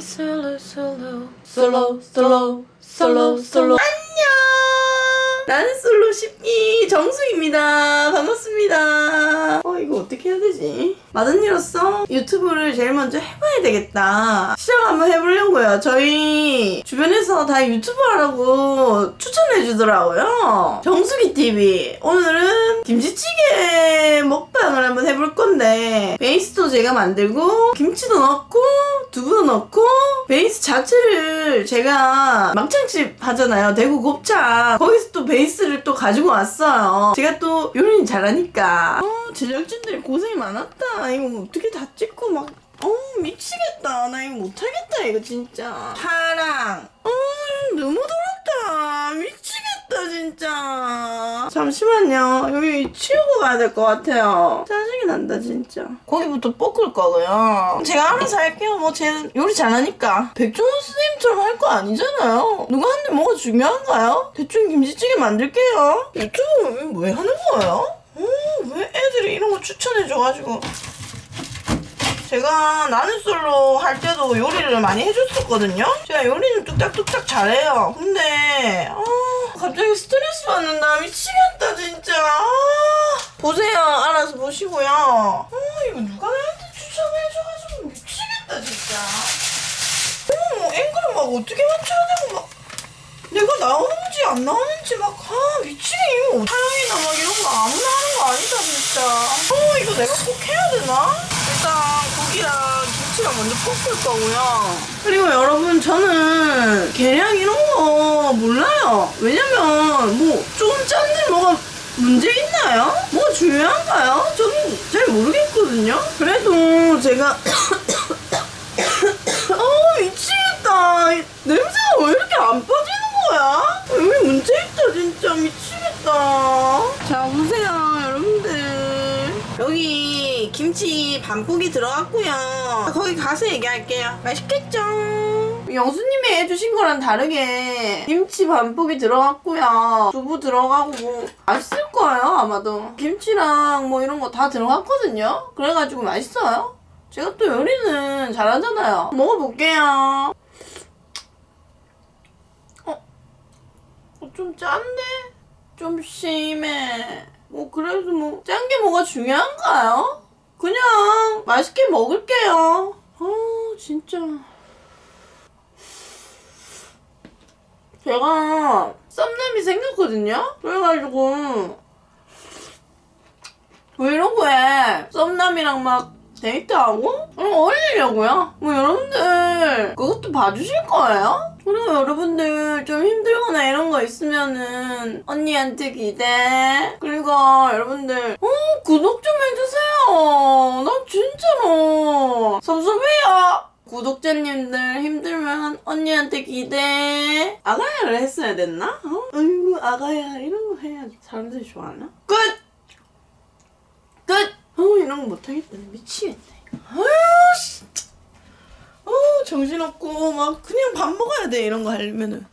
솔로 솔로. 솔로 솔로 솔로 솔로. 안녕! 나는 솔로 10기 정수입니다. 반갑습니다 어 이거 어떻게 해야 되지? 마든 이로서 유튜브를 제일 먼저 해봐야 되겠다. 시작 한번 해보려고요. 저희 주변에서 다 유튜브 하라고 추천해 주더라고요. 정수기 TV. 오늘은 김치찌개 먹방을 한번 해볼 건데 베이스도 제가 만들고 김치도 넣고 두부도 넣고 베이스 자체를 제가 막창집 하잖아요. 대구 곱창. 거기서 또 베이스를 또 가지고 왔어요. 제가 또 요리는 잘하니까 어, 제작진들이 고생이 많았다. 이거 뭐 어떻게 다 찍고 막어 미치겠다. 나 이거 못하겠다 이거 진짜. 사랑. 어 너무 더럽다. 미치겠다 진짜. 잠시만요. 여기 치우고 가야 될 것 같아요. 짜증이 난다 진짜. 거기부터 볶을 거고요. 제가 알아서 할게요. 뭐 쟤는 요리 잘하니까. 백종원 선생님처럼 할 거 아니잖아요. 누가 한대 뭐가 중요한가요? 대충 김치찌개 만들게요. 유튜브 왜, 왜 하는 거예요? 어, 왜 애들이 이런 거 추천해줘가지고 제가 나는 솔로 할 때도 요리를 많이 해줬었거든요. 제가 요리는 뚝딱뚝딱 잘해요. 근데 아, 갑자기 스트레스 받는다. 미치겠다 진짜. 아, 보세요. 알아서 보시고요. 아, 이거 누가 나한테 추천해줘가지고 미치겠다 진짜. 어, 앵글을 막 어떻게 맞춰야 내가 나오는지 안 나오는지 막 아 미치겠네 사랑이나 막 이런 거 아무나 하는 거 아니다 진짜 어 이거 내가 꼭 해야 되나? 일단 고기랑 김치랑 먼저 볶을 거고요 그리고 여러분 저는 계량 이런 거 몰라요 왜냐면 뭐좀 짠데 뭐가 문제 있나요? 뭐가 중요한가요? 저는 잘 모르겠거든요 그래도 제가 어 미치겠다 이 냄새가 왜 이렇게 안 빠지는 거야? 여기 문제 있다 진짜 미치겠다 자 보세요 여러분들 여기 김치 반복이 들어갔고요 거기 가서 얘기할게요 맛있겠죠? 영수님이 해주신 거랑 다르게 김치 반복이 들어갔고요 두부 들어가고 뭐 맛있을 거예요 아마도 김치랑 뭐 이런 거 다 들어갔거든요 그래가지고 맛있어요 제가 또 요리는 잘하잖아요. 먹어볼게요. 어, 어, 좀 짠데? 좀 심해. 뭐, 그래도 뭐, 짠 게 뭐가 중요한가요? 그냥 맛있게 먹을게요. 어, 진짜. 제가 썸남이 생겼거든요? 그래가지고, 브이로그에 썸남이랑 막 데이트하고 어, 어울리려고요. 뭐 여러분들 그것도 봐주실 거예요? 그리고 여러분들 좀 힘들거나 이런 거 있으면은 언니한테 기대. 그리고 여러분들 어 구독 좀 해주세요. 나 진짜로 섭섭해요. 구독자님들 힘들면 언니한테 기대. 아가야를 했어야 됐나? 어? 아가야 이런 거 해야지 사람들이 좋아하나? 끝! 끝! 어, 이런 거 못하겠다. 미치겠네. 정신없고, 막, 그냥 밥 먹어야 돼. 이런 거 하려면은.